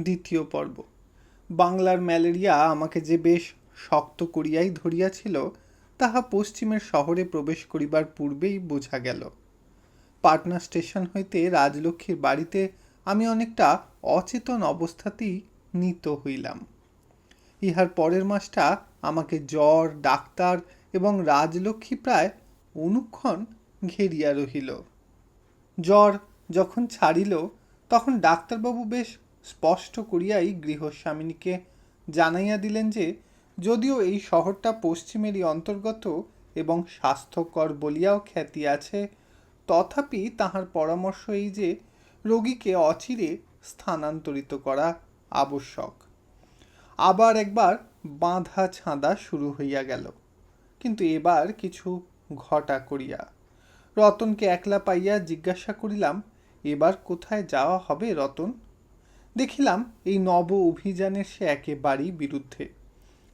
দ্বিতীয় পর্ব। বাংলার ম্যালেরিয়া আমাকে যে বেশ শক্ত করিয়াই ধরিয়াছিল, তাহা পশ্চিমের শহরে প্রবেশ করিবার পূর্বেই বোঝা গেল। পাটনা স্টেশন হইতে রাজলক্ষ্মীর বাড়িতে আমি অনেকটা অচেতন অবস্থাতেই নিত হইলাম। ইহার পরের মাসটা আমাকে জ্বর, ডাক্তার এবং রাজলক্ষ্মী প্রায় অনুক্ষণ ঘেরিয়া রহিল। জ্বর যখন ছাড়িল, তখন ডাক্তারবাবু বেশ স্পষ্ট করিয়াই গৃহস্বামিনীকে জানাইয়া দিলেন যে, যদিও এই শহরটা পশ্চিমেরই অন্তর্গত এবং স্বাস্থ্যকর বলিয়াও খ্যাতি আছে, তথাপি তাহার পরামর্শ এই যে, রোগীকে অচিরে স্থানান্তরিত করা আবশ্যক। আবার একবার বাঁধা ছাঁদা শুরু হইয়া গেল। কিন্তু এবার কিছু ঘটা করিয়া, রতনকে একলা পাইয়া জিজ্ঞাসা করিলাম, এবার কোথায় যাওয়া হবে রতন? দেখিলাম এই নব অভিযানের সে একেবারেই বিরুদ্ধে।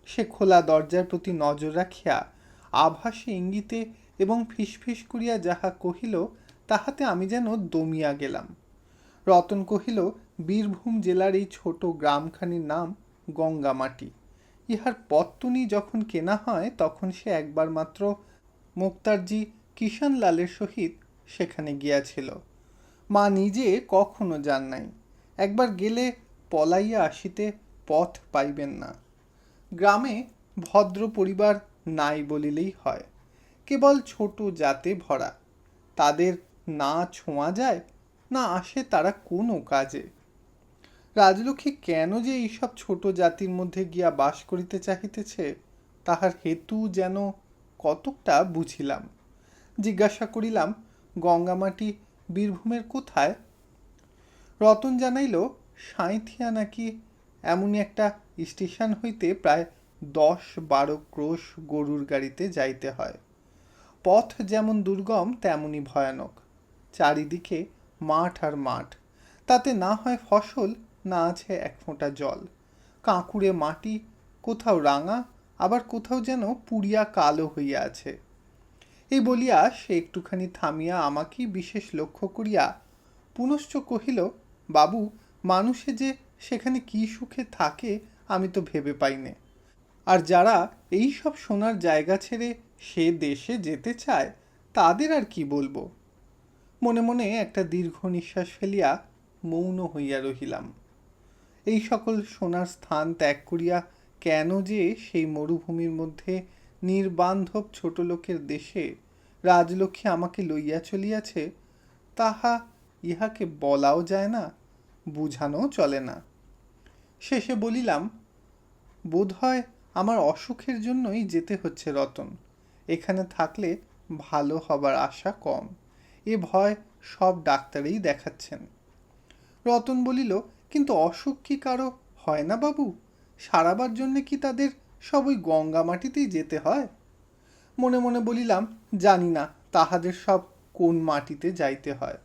সে খোলা দরজার প্রতি নজর রাখিয়া আভাসে ইঙ্গিতে এবং ফিসফিস করিয়া যাহা কহিল, তাহাতে আমি যেন দমিয়া গেলাম। রতন কহিল, বীরভূম জেলার এই ছোট গ্রামখানির নাম গঙ্গামাটি। ইহার পত্তনি যখন কেনা হয়, তখন সে একবার মাত্র মুক্তারজি কিষানলালের সহিত সেখানে গিয়াছিল। মা নিজে কখনো যান নাই। একবার গেলে পলাইয়া আসিতে পথ পাইবেন না। গ্রামে ভদ্র পরিবার নাই বলিলেই হয়। কেবল ছোট জাতে ভরা। তাদের না ছোঁয়া যায়, না আসে তারা কোনো কাজে। রাজলক্ষ্মী কেন যে এইসব ছোট জাতির মধ্যে গিয়া বাস করিতে চাহিতেছে, তাহার হেতু যেন কতকটা বুঝিলাম। জিজ্ঞাসা করিলাম, গঙ্গামাটি বীরভূমের কোথায়? রতন জানাইল, সাঁইথিয়া নাকি এমনই একটা স্টেশন হইতে প্রায় দশ বারো ক্রোশ গরুর গাড়িতে যাইতে হয়। পথ যেমন দুর্গম তেমনই ভয়ানক। চারিদিকে মাঠ আর মাঠ। তাতে না হয় ফসল, না আছে এক ফোঁটা জল। কাঁকুড়ে মাটি, কোথাও রাঙা, আবার কোথাও যেন পুড়িয়া কালো হইয়া আছে। এই বলিয়া সে একটুখানি থামিয়া আমাকেই বিশেষ লক্ষ্য করিয়া পুনশ্চ কহিল বাবু, মানুষে যে সেখানে কি সুখে থাকে আমি তো ভেবে পাইনে। আর যারা এই সব সোনার জায়গা ছেড়ে সে দেশে যেতে চায়, তাদের আর কি বলব? মনে মনে একটা দীর্ঘ নিঃশ্বাস ফেলিয়া মৌন হইয়া রহিলাম। এই সকল সোনার স্থান ত্যাগ করিয়া কেন যে সেই মরুভূমির মধ্যে নির্বান্ধব ছোট লোকের দেশে রাজলক্ষ্মী আমাকে লইয়া চলিয়াছে, তাহা ইহাকে বলাও যায় না। বুঝানোও চলে না। শেষে বলিলাম, বোধহয় আমার অসুখের জন্যই যেতে হচ্ছে রতন। এখানে থাকলে ভালো হবার আশা কম। এ ভয় সব ডাক্তারেই দেখাচ্ছেন। রতন বলিল, কিন্তু অসুখ কি কারও হয় না বাবু? সারাবার জন্যে কি তাদের সব ওই গঙ্গা মাটিতেই যেতে হয়? মনে মনে বলিলাম, জানি না, তাহাদের সব কোন মাটিতে যাইতে হয়।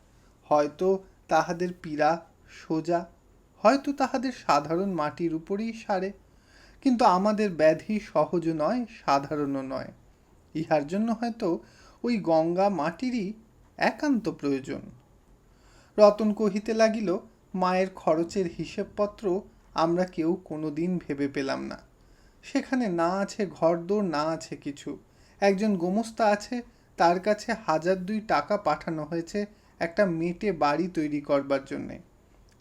হয়তো তাহাদের পীড়া সোজা। হয়তো তাহাদের সাধারণ মাটির উপরেই সারে, কিন্তু আমাদের ব্যাধি সহজ নয়, সাধারণও নয়। ইহার জন্য হয়তো ওই গঙ্গা মাটিরই একান্ত প্রয়োজন। রতন কহিতে লাগিল, মায়ের খরচের হিসেবপত্র আমরা কেউ কোনো দিন ভেবে পেলাম না। সেখানে না আছে ঘরদোর, না আছে কিছু। একজন গোমস্তা আছে, তার কাছে হাজার দুই টাকা পাঠানো হয়েছে একটা মেটে বাড়ি তৈরি করবার জন্যে।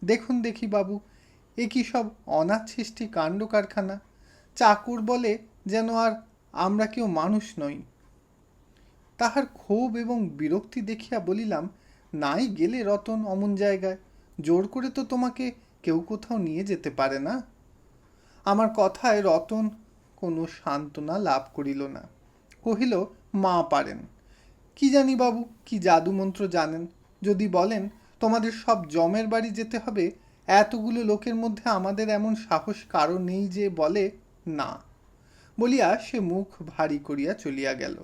দেখুন দেখি বাবু, এ কি সব অনাথ সৃষ্টি কাণ্ড কারখানা? চাকুর বলে যেন আর আমরা কেউ মানুষ নই। তাহার ক্ষোভ এবং বিরক্তি দেখিয়া বলিলাম, নাই গেলে রতন অমন জায়গায়, জোর করে তো তোমাকে কেউ কোথাও নিয়ে যেতে পারে না? আমার কথায় রতন কোনো সান্ত্বনা লাভ করিল না। কহিল, মা পারেন। কি জানি বাবু, কি জাদুমন্ত্র জানেন? যদি বলেন তোমাদের সব জমের বাড়ি যেতে হবে? এতগুলো লোকের মধ্যে আমাদের এমন সাহস কারও নেই যে বলে, না। বলিয়া সে মুখ ভারী করিয়া চলিয়া গেল।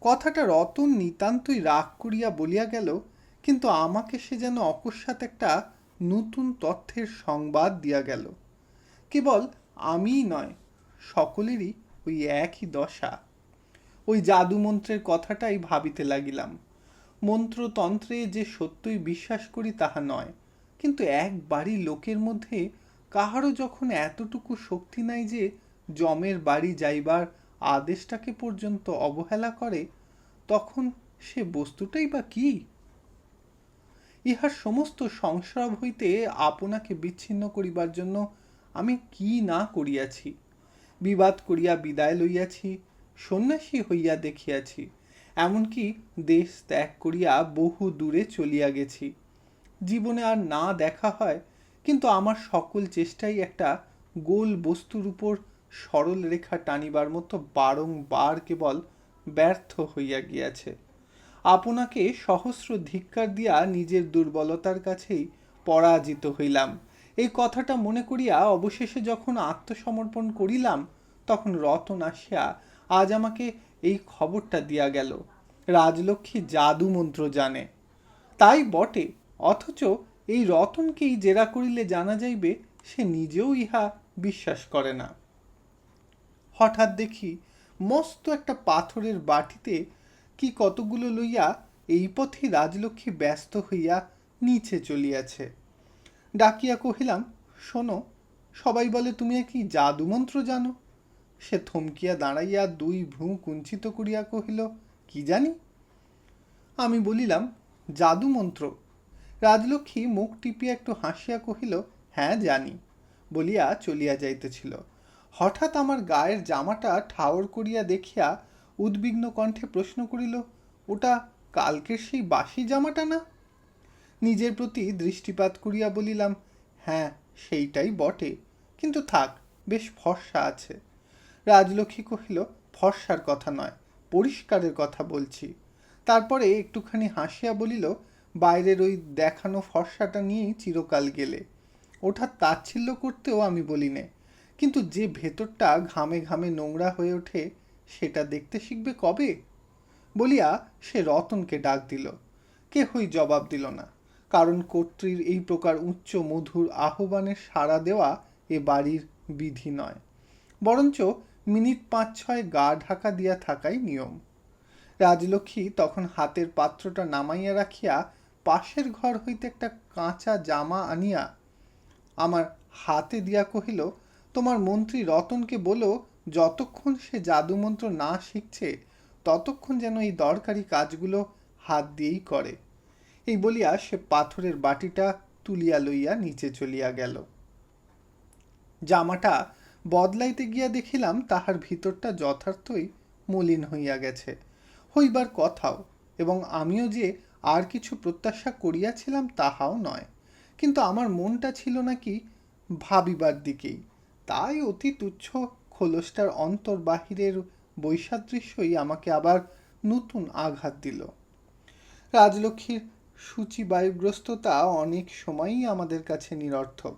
কথাটা রতন নিতান্তই রাগ করিয়া বলিয়া গেল, কিন্তু আমাকে সে যেন অকস্মাৎ একটা নতুন তথ্যের সংবাদ দিয়া গেল। কেবল আমিই নয়, সকলেরই ওই একই দশা। ওই জাদুমন্ত্রের কথাটাই ভাবিতে লাগিলাম। মন্ত্রতন্ত্রে যে সত্যই বিশ্বাস করি তাহা নয়। কিন্তু এক বাড়ি লোকের মধ্যে কাহারও যখন এতটুকু শক্তি নাই যে জমের বাড়ি যাইবার আদেশটাকে পর্যন্ত অবহেলা করে, তখন সে বস্তুটাই বা কি? ইহার সমস্ত সংস্রব হইতে আপনাকে বিচ্ছিন্ন করিবার জন্য আমি কি না করিয়াছি? বিবাদ করিয়া বিদায় লইয়াছি, সন্ন্যাসী হইয়া দেখিয়াছি। এমনকি দেশ ত্যাগ করিয়া বহু দূরে চলিয়া গেছি। জীবনে আর না দেখা হয়, কিন্তু আমার সকল চেষ্টাই একটা গোল বস্তুর উপর সরল রেখা টানিবার মতো বারংবার কেবল ব্যর্থ হইয়া গিয়াছে। আপনাকে সহস্র ধিক্কার দিয়া নিজের দুর্বলতার কাছেই পরাজিত হইলাম। এই কথাটা মনে করিয়া অবশেষে যখন আত্মসমর্পণ করিলাম, তখন রতন আসিয়া আজ আমাকে এই খবরটা দিয়া গেল। রাজলক্ষ্মী জাদু মন্ত্র জানে। তাই বটে, অথচ এই রতনকেই জেরা করিলে জানা যাইবে, সে নিজেও ইহা বিশ্বাস করে না। হঠাৎ দেখি মস্ত একটা পাথরের বাটিতে কি কতগুলো লইয়া এই পথে রাজলক্ষ্মী ব্যস্ত হইয়া নিচে চলিয়াছে। ডাকিয়া কহিলাম, শোনো, সবাই বলে তুমি কি জাদুমন্ত্র জানো? সে থমকিয়া দাঁড়াইয়া দুই ভ্রু কুঞ্চিত করিয়া কহিল, কি জানি? আমি বলিলাম জাদুমন্ত্র রাজলক্ষ্মী মুখ টিপিয়া একটু হাসিয়া কহিল হ্যাঁ জানি। বলিয়া চলিয়া যাইতেছিল। হঠাৎ আমার গায়ের জামাটা ঠাওর করিয়া দেখিয়া উদ্বিগ্ন কণ্ঠে প্রশ্ন করিল, ওটা কালকের সেই বাসি জামাটা না? নিজের প্রতি দৃষ্টিপাত করিয়া বলিলাম হ্যাঁ সেইটাই বটে। কিন্তু থাক, বেশ ফর্সা আছে। রাজলক্ষ্মী কহিল, ফর্সার কথা নয়, পরিষ্কারের কথা বলছি। তারপরে একটুখানি হাসিয়া বলিল, বাইরের ওই দেখানো ফর্সাটা নিয়েই চিরকাল গেলে। ওটা তাচ্ছিল্য করতেও আমি বলি নে। কিন্তু যে ভেতরটা ঘামে ঘামে নোংরা হয়ে ওঠে, সেটা দেখতে শিখবে কবে? বলিয়া সে রতনকে ডাক দিল। কেহই জবাব দিল না। কারণ কর্ত্রীর এই প্রকার উচ্চ মধুর আহ্বানের সাড়া দেওয়া এ বাড়ির বিধি নয়। বরঞ্চ মিনিট পাঁচ ছয় গা ঢাকা দিয়া থাকাই নিয়ম। রাজলক্ষ্মী তখন হাতের পাত্রটা নামাইয়া রাখিয়া পাশের ঘর হইতে একটা কাঁচা জামা আনিয়া আমার হাতে দিয়া কহিল, তোমার মন্ত্রী রতনকে বলো, যতক্ষণ সে জাদুমন্ত্র না শিখছে, ততক্ষণ যেন এই দরকারি কাজগুলো হাত দিয়েই করে। এই বলিয়া সে পাথরের বাটিটা তুলিয়া লইয়া নিচে চলিয়া গেল। জামাটা বদলাইতে গিয়া দেখিলাম তাহার ভিতরটা যথার্থই মলিন হইয়া গেছে। হইবার কথাও, এবং আমিও যে আর কিছু প্রত্যাশা করিয়াছিলাম তাহাও নয়। কিন্তু আমার মনটা ছিল নাকি ভাবিবার দিকেই। তাই অতি তুচ্ছ খোলসটার অন্তর বাহিরের বৈসাদৃশ্যই আমাকে আবার নতুন আঘাত দিল। রাজলক্ষ্মীর সূচি বায়ুগ্রস্ততা অনেক সময়ই আমাদের কাছে নিরর্থক,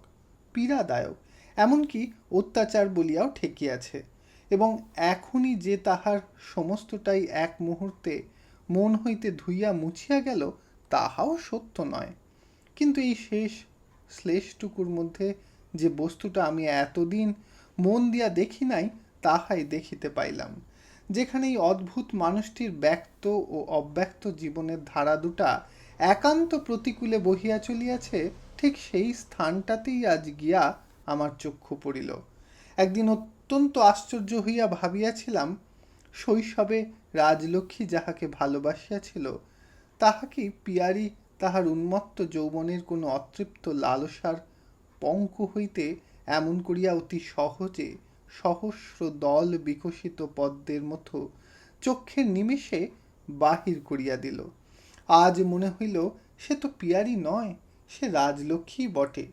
পীড়াদায়ক এমনকি অত্যাচার বলিয়াও ঠেকিয়াছে। এবং এখনই যে তাহার সমস্তটাই এক মুহূর্তে মন হইতে ধুইয়া মুছিয়া গেল, তাহাও সত্য নয়। কিন্তু এই শেষ শ্লেষটুকুর মধ্যে যে বস্তুটা আমি এতদিন মন দিয়া দেখি নাই, তাহাই দেখিতে পাইলাম। যেখানে এই অদ্ভুত মানুষটির ব্যক্ত ও অব্যক্ত জীবনের ধারা দুটা একান্ত প্রতিকূলে বহিয়া চলিয়াছে, ঠিক সেই স্থানটাতেই আজ গিয়া আমার চক্ষু পড়িল। একদিন অত্যন্ত আশ্চর্য হইয়া ভাবিয়াছিলাম, শৈশবে রাজলক্ষ্মী যাহাকে ভালোবাসিয়াছিল তাহাকে পিয়ারি তাহার উন্মত্ত যৌবনের কোনো অতৃপ্ত লালসার পঙ্ক হইতে এমন করিয়া অতি সহজে সহস্র দল বিকশিত পদ্মের মতো চক্ষের নিমেষে বাহির করিয়া দিল। আজ মনে হইল, সে তো পিয়ারি নয়, সে রাজলক্ষ্মী বটে।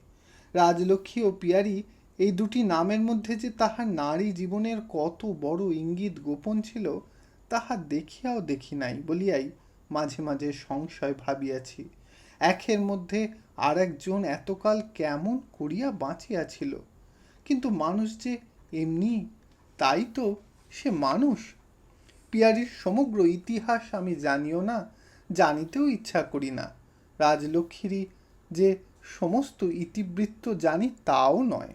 রাজলক্ষ্মী ও পিয়ারি এই দুটি নামের মধ্যে যে তাহার নারী জীবনের কত বড় ইঙ্গিত গোপন ছিল, তাহা দেখিয়াও দেখি নাই বলিয়াই মাঝে মাঝে সংশয় ভাবিয়াছি। একের মধ্যে আর একজন এতকাল কেমন করিয়া বাঁচিয়াছিল। কিন্তু মানুষ যে এমনি, তাই তো সে মানুষ। পিয়ারির সমগ্র ইতিহাস আমি জানিও না, জানিতেও ইচ্ছা করি না। রাজলক্ষ্মীরই যে সমস্ত ইতিবৃত্ত জানি তাও নয়।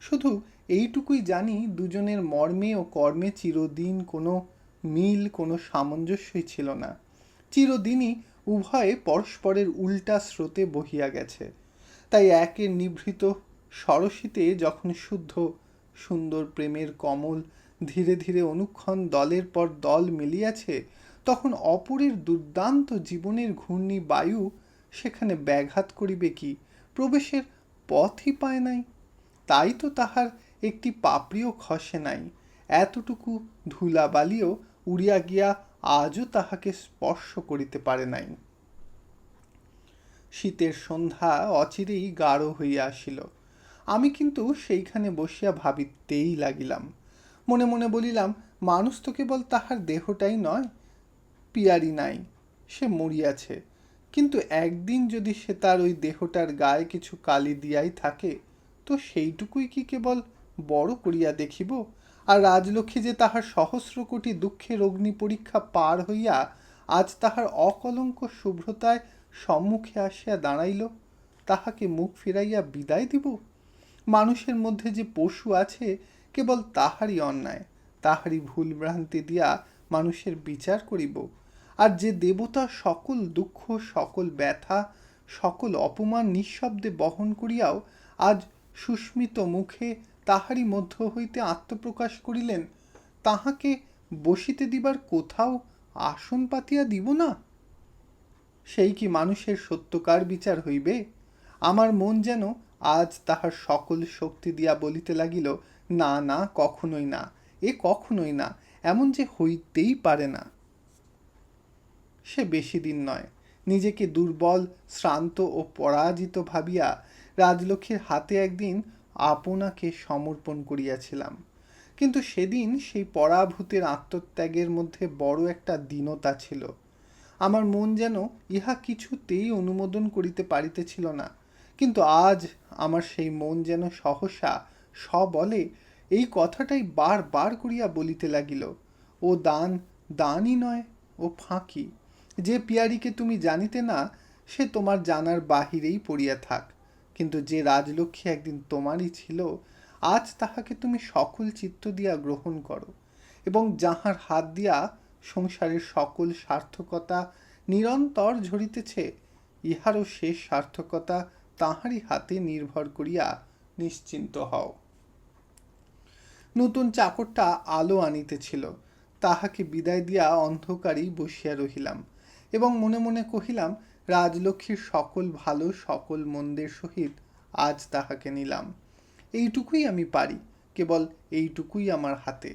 শুধু এইটুকুই জানি, দুজনের মর্মে ও কর্মে চিরদিন কোনো মিল, কোনো সামঞ্জস্যই ছিল না। চিরদিনই উভয়ে পরস্পরের উল্টা স্রোতে বহিয়া গেছে। তাই একের নিভৃত সরসীতে যখন শুদ্ধ, সুন্দর প্রেমের কমল ধীরে ধীরে অনুক্ষণ দলের পর দল মিলিয়াছে, তখন অপরের দুর্দান্ত জীবনের ঘূর্ণি বায়ু সেখানে ব্যাঘাত করিবে কি? প্রবেশের পথই পায় নাই। তাই তো তাহার একটি পাপড়িও খসে নাই। এতটুকু ধুলাবালিও উড়িয়া গিয়া আজও তাহাকে স্পর্শ করিতে পারে নাই। শীতের সন্ধ্যা অচিরেই গাঢ় হইয়া আসিল। আমি কিন্তু সেইখানে বসিয়া ভাবিতেই লাগিলাম। মনে মনে বলিলাম, মানুষ তো কেবল তাহার দেহটাই নয় পিয়ারি নাই, সে মরিয়াছে। কিন্তু একদিন যদি সে তার ওই দেহটার গায়ে কিছু কালি দিয়াই থাকে, তো সেইটুকুই কি কেবল বড় করিয়া দেখিব? আর রাজলক্ষ্মী যে তাহার সহস্র কোটি দুঃখের অগ্নি পরীক্ষা পার হইয়া আজ তাহার অকলঙ্ক শুভ্রতায় সম্মুখে আসিয়া দাঁড়াইল, তাহাকে মুখ ফিরাইয়া বিদায় দিব? মানুষের মধ্যে যে পশু আছে, কেবল তাহারই অন্যায়, তাহারই ভুল ভ্রান্তি দিয়া মানুষের বিচার করিব। আর যে দেবতা সকল দুঃখ, সকল ব্যথা, সকল অপমান নিঃশব্দে বহন করিয়াও আজ সুস্মিত মুখে তাহারই মধ্য হইতে আত্মপ্রকাশ করিলেন, তাহাকে বসিতে দিবার কোথাও আসন পাতিয়া দিব না? সেই কি মানুষের সত্যকার বিচার হইবে? আমার মন যেন আজ তাহার সকল শক্তি দিয়া বলিতে লাগিল, না না, কখনোই না, এ কখনোই না, এমন যে হইতেই পারে না। সে বেশি দিন নয়। নিজেকে দুর্বল, শ্রান্ত ও পরাজিত ভাবিয়া রাজলক্ষ্মীর হাতে একদিন আপনাকে সমর্পণ করিয়াছিলাম। কিন্তু সেদিন সেই পরাভূতের আত্মত্যাগের মধ্যে বড় একটা দীনতা ছিল। আমার মন যেন ইহা কিছুতেই অনুমোদন করিতে পারিতেছিল না। কিন্তু আজ আমার সেই মন যেন সহসা, সবলে এই কথাটাই বার বার করিয়া বলিতে লাগিল, ও দান, দানই নয়, ও ফাঁকি। যে পিয়ারিকে তুমি জানিতে না, সে তোমার জানার বাহিরেই পড়িয়া থাক। কিন্তু যে রাজলক্ষ্মী একদিন তোমারই ছিল, আজ তাহাকে তুমি সকল চিত্ত দিয়া গ্রহণ করো এবং যাহার হাত দিয়া সংসারের সকল সার্থকতা নিরন্তর ঝরিতেছে, ইহারও শেষ সার্থকতা তাহারই হাতে নির্ভর করিয়া নিশ্চিন্ত হও। নতুন চাকরটা আলো আনিতেছিল, তাহাকে বিদায় দিয়া অন্ধকারেই বসিয়া রহিলাম। এবং মনে মনে কহিলাম, রাজলক্ষ্মীর সকল ভালো, সকল মন্দের সহিত আজ তাহাকে নিলাম। এইটুকুই আমি পারি, কেবল এইটুকুই আমার হাতে।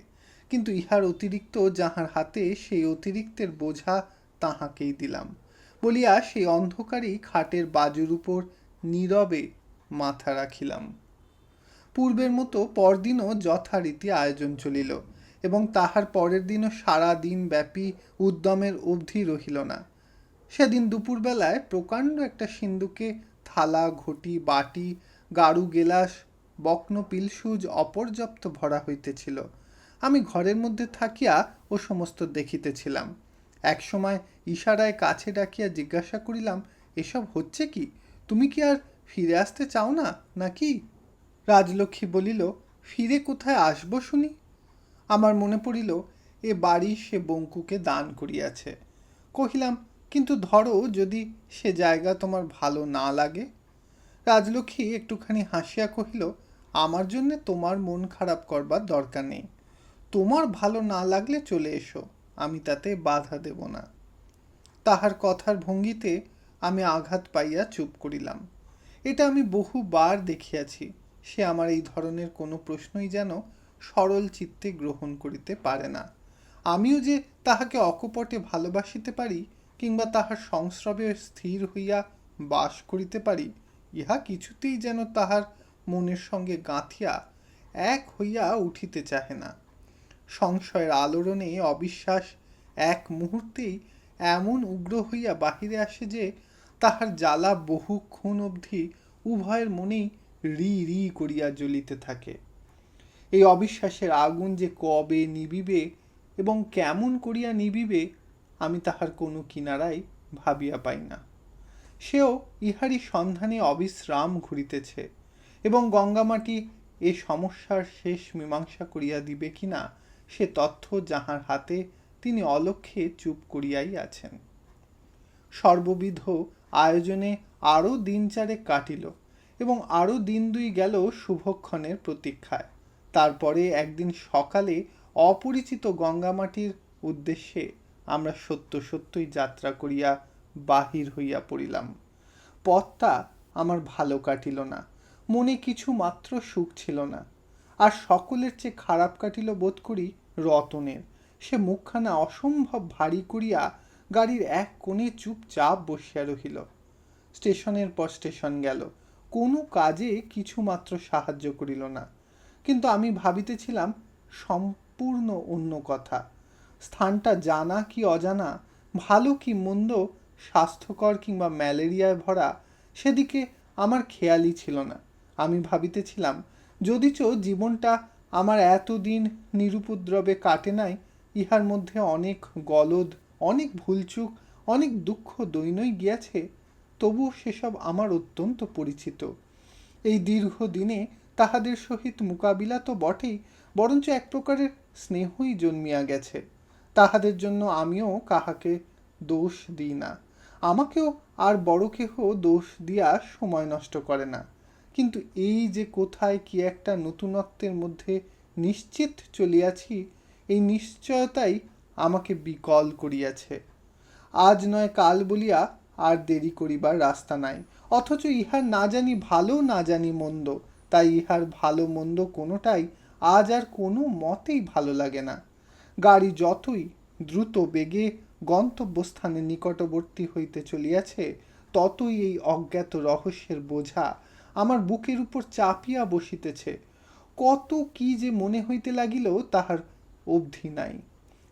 কিন্তু ইহার অতিরিক্ত যাহার হাতে, সেই অতিরিক্তের বোঝা তাহাকেই দিলাম। বলিয়া সেই অন্ধকারেই খাটের বাজুর উপর নীরবে মাথা রাখিলাম। পূর্বের মতো পরদিনও যথারীতি আয়োজন চলিল, এবং তাহার পরের দিনও সারা দিন ব্যাপী উদ্যমের অবধি রহিল না। সেদিন দুপুরবেলায় প্রকাণ্ড একটা সিন্ধুকে থালা, ঘটি, বাটি, গাড়ু, গেলাস, বক্ন, পিলসুজ অপর্যাপ্ত ভরা হইতেছিল। আমি ঘরের মধ্যে থাকিয়া ও সমস্ত দেখিতেছিলাম। একসময় ইশারায় কাছে ডাকিয়া জিজ্ঞাসা করিলাম, এসব হচ্ছে কি? তুমি কি আর ফিরে আসতে চাও না, নাকি? রাজলক্ষ্মী বলিল, ফিরে কোথায় আসব শুনি? আমার মনে পড়িল, এ বাড়ি সে বঙ্কুকে দান করিয়াছে। কহিলাম কিন্তু ধরো যদি সে জায়গা তোমার ভালো না লাগে। রাজলক্ষ্মী একটুখানি হাসিয়া কহিল, আমার জন্যে তোমার মন খারাপ করবার দরকার নেই। তোমার ভালো না লাগলে চলে এসো, আমি তাতে বাধা দেব না। তাহার কথার ভঙ্গিতে আমি আঘাত পাইয়া চুপ করিলাম। এটা আমি বহুবার দেখিয়াছি, সে আমার এই ধরনের কোনো প্রশ্নই যেন সরল চিত্তে গ্রহণ করিতে পারে না। আমিও যে তাহাকে অকপটে ভালোবাসিতে পারি কিংবা তাহার সংস্রবে স্থির হইয়া বাস করিতে পারি, ইহা কিছুতেই যেন তাহার মনের সঙ্গে গাঁথিয়া এক হইয়া উঠিতে চাহে না। সংশয়ের আলোড়নে অবিশ্বাস এক মুহূর্তেই এমন উগ্র হইয়া বাহিরে আসে যে, তাহার জ্বালা বহুক্ষণ অবধি উভয়ের মনেই রি রি করিয়া জ্বলিতে থাকে। এই অবিশ্বাসের আগুন যে কবে নিবিবে এবং কেমন করিয়া নিবিবে আমি তাহার কোনো কিনারাই ভাবিয়া পাই না। সেও ইহারই সন্ধানে অবিশ্রাম ঘুরিতেছে এবং গঙ্গামাটি এ সমস্যার শেষ মীমাংসা করিয়া দিবে কিনা সে তথ্য যাহার হাতে তিনি অলক্ষে চুপ করিয়াই আছেন। সর্ববিধ আয়োজনে আরও দিন চারেক কাটিল এবং আরও দিন দুই গেল শুভক্ষণের প্রতীক্ষায়। তারপরে একদিন সকালে অপরিচিত গঙ্গামাটির উদ্দেশ্যে আমরা সত্য সত্যই যাত্রা করিয়া বাহির হইয়া পড়িলাম। পথটা আমার ভালো কাটিল না, মনে কিছু মাত্র সুখ ছিল না। আর সকলের চেয়ে খারাপ কাটিল বোধ করি রতনের। সে মুখখানা অসম্ভব ভারী করিয়া গাড়ির এক কোণে চুপচাপ বসিয়া রহিল। স্টেশনের পর স্টেশন গেল। কোনো কাজে কিছু মাত্র সাহায্য করিল না। কিন্তু আমি ভাবিতেছিলাম, সম্পূর্ণ অন্য কথা। স্থানটা জানা কি অজানা, ভালো কি মন্দ, স্বাস্থ্যকর কিংবা ম্যালেরিয়ায় ভরা, সেদিকে আমার খেয়ালই ছিল না। আমি ভাবিতেছিলাম, যদিচ জীবনটা আমার এতদিন নিরুপদ্রবে কাটে নাই, ইহার মধ্যে অনেক গলদ, অনেক ভুলচুক, অনেক দুঃখ দৈনই গিয়াছে, তবুও সেসব আমার অত্যন্ত পরিচিত। এই দীর্ঘ দিনে তাহাদের সহিত মোকাবিলা তো বটেই, বরঞ্চ এক প্রকারের স্নেহই জন্মিয়া গেছে। তাহাদের জন্য আমিও কাহাকে দোষ দিই না। আমাকেও আর বড় কেহ দোষ দিয়া সময় নষ্ট করে না। কিন্তু এই যে কোথায় কি একটা নতুনত্বের মধ্যে নিশ্চিত চলিয়াছি, এই নিশ্চয়তাই আমাকে বিকল করিয়াছে। আজ নয় কাল বলিয়া আর দেরি করিবার রাস্তা নাই। অথচ ইহার না জানি ভালো, না জানি মন্দ। তাই ইহার ভালো, মন্দ কোনোটাই আজ আর কোনো মতেই ভালো লাগে না। গাড়ি যতই দ্রুত বেগে গন্তব্যস্থানে নিকটবর্তী হইতে চলিয়াছে, ততই এই অজ্ঞাত রহস্যের বোঝা আমার বুকের উপর চাপিয়া বসিতেছে। কত কি যে মনে হইতে লাগিল তাহার অবধি নাই।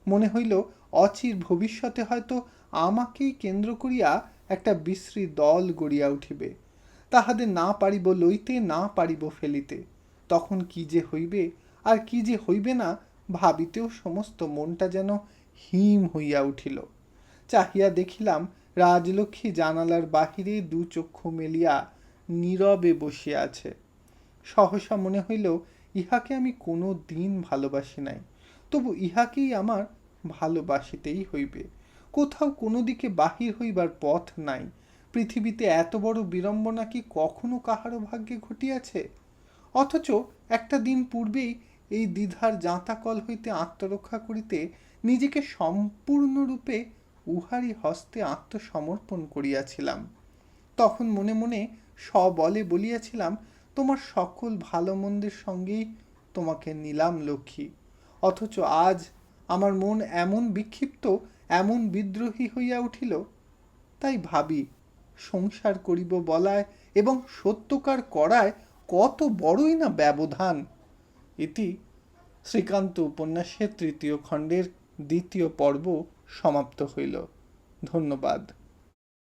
মনে হইল অচির ভবিষ্যতে হয়তো আমাকেই কেন্দ্র করিয়া একটা বিশ্রী দল গড়িয়া উঠিবে। তাহাদের না পারিব লইতে, না পারিব ফেলিতে। তখন কি যে হইবে আর কি যে হইবে না ভাবিতেও সমস্ত মনটা যেন হিম হইয়া উঠিল। চাহিয়া দেখিলাম রাজলক্ষ্মী জানালার বাহিরে দু চক্ষু মেলিয়া নীরবে বসিয়া আছে। সহসা মনে হইল, ইহাকে আমি কোনো দিন ভালোবাসি নাই। তবু ইহাকেই আমার ভালোবাসিতেই হইবে। কোথাও কোনো দিকে বাহির হইবার পথ নাই। পৃথিবীতে এত বড় বিড়ম্বনা কি কখনো কাহারও ভাগ্যে ঘটিয়াছে? অথচ একটা দিন পূর্বেই এই দ্বিধার জাঁতাকল হইতে আত্মরক্ষা করিতে নিজেকে সম্পূর্ণরূপে উহারই হস্তে আত্মসমর্পণ করিয়াছিলাম। তখন মনে মনে সবলে বলিয়াছিলাম, তোমার সকল ভালো মন্দের সঙ্গেই তোমাকে নিলাম লক্ষ্মী। অথচ আজ আমার মন এমন বিক্ষিপ্ত, এমন বিদ্রোহী হইয়া উঠিল, তাই ভাবি, সংসার করিব বলায় এবং সত্যকার করায় কত বড়ই না ব্যবধান। ইতি শ্রীকান্ত উপন্যাসের তৃতীয় খণ্ডের দ্বিতীয় পর্ব সমাপ্ত হইল। ধন্যবাদ।